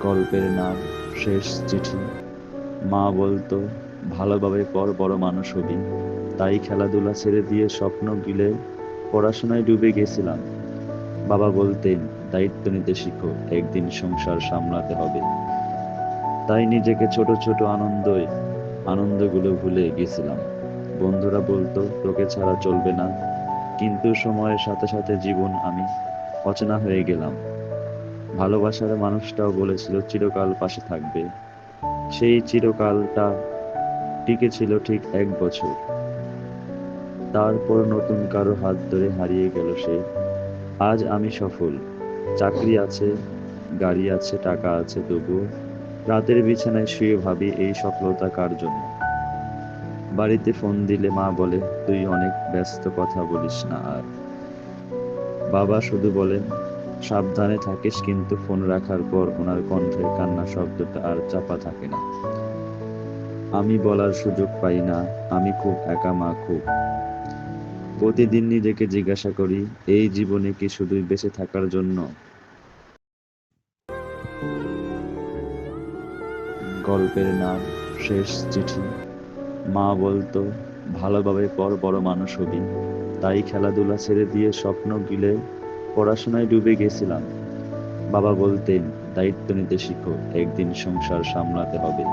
গল্পের নাম শেষ চিঠি। মা বলতো, ভালোভাবে পর বড় মানুষ হবি। তাই খেলাধুলা ছেড়ে দিয়ে স্বপ্ন গিলে পড়াশোনায় ডুবে গেছিলাম। বাবা বলতেন, দায়িত্ব নিতে শিখো, একদিন সংসার সামলাতে হবে। তাই নিজেকে ছোট ছোট আনন্দই, আনন্দগুলো ভুলে গেছিলাম। বন্ধুরা বলতো, তোকে ছাড়া চলবে না। কিন্তু সময়ের সাথে সাথে জীবন আমি অচেনা হয়ে গেলাম। ভালোবাসার মানুষটাও বলেছিল, চিরকাল পাশে থাকবে। সেই চিরকালটা টিকে ছিল ঠিক এক বছর। তারপর নতুন কারও হাত ধরে হারিয়ে গেল সে। আজ আমি সফল। চাকরি আছে, গাড়ি আছে, টাকা আছে, তবু রাতের বিছানায় শুয়ে ভাবি, এই সফলতা কার জন্য? বাড়িতে ফোন দিলে মা বলে, তুই অনেক ব্যস্ত কথা বলিস না আর। বাবা শুধু বলেন, সাবধানে থাকিস কিন্তু ফোন রাখার পর ওনার কণ্ঠের কান্না শব্দটা আর চাপা থাকে না। আমি বলার সুযোগ পাই না, আমি খুব একা মা খুব। প্রতিদিন নিজেকে জিজ্ঞাসা করি, এই জীবনে কি শুধুই বেঁচে থাকার জন্য? গল্পের নাম, শেষ চিঠি। মা বলতো ভালোভাবে পর বড় মানুষ হবি। তাই খেলাধুলা ছেড়ে দিয়ে স্বপ্ন গিলে পড়াশোনায় ডুবে গেছিলাম। বাবা বলতেন, দায়িত্ব নিতে শিখো, একদিন সংসার সামলাতে হবে।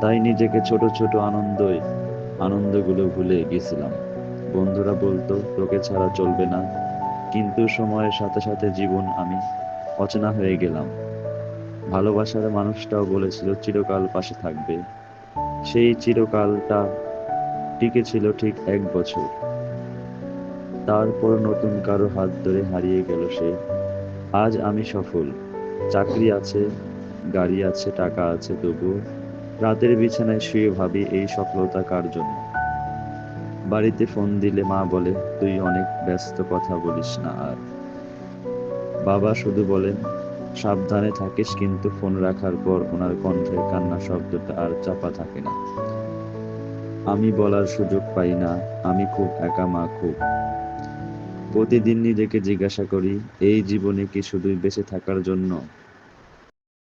তাই নিজেকে ছোট ছোট আনন্দই, আনন্দগুলো ভুলে গেছিলাম। বন্ধুরা বলতো, তোকে ছাড়া চলবে না। কিন্তু সময়ের সাথে সাথে জীবন আমি অচেনা হয়ে গেলাম। ভালোবাসার মানুষটাও বলেছিল, চিরকাল পাশে থাকবে। সেই চিরকালটা টিকে ছিল ঠিক এক বছর। তারপর নতুন কারও হাত ধরে হারিয়ে গেল সে। আজ আমি সফল। চাকরি আছে, গাড়ি আছে, টাকা আছে তবু রাতের বিছানায় শুয়ে ভাবি এই সফলতা কার জন্য? বাড়িতে ফোন দিলে মা বলে, তুই অনেক ব্যস্ত কথা বলিস না আর। বাবা শুধু বলেন, সাবধানে থাকিস, কিন্তু ফোন রাখার পর ওনার কণ্ঠের কান্না শব্দটা আর চাপা থাকে না। আমি বলার সুযোগ পাই না, আমি খুব একা মা খুব। প্রতিদিন নিজেকে জিজ্ঞাসা করি, এই জীবনে কি শুধুই বেঁচে থাকার জন্য?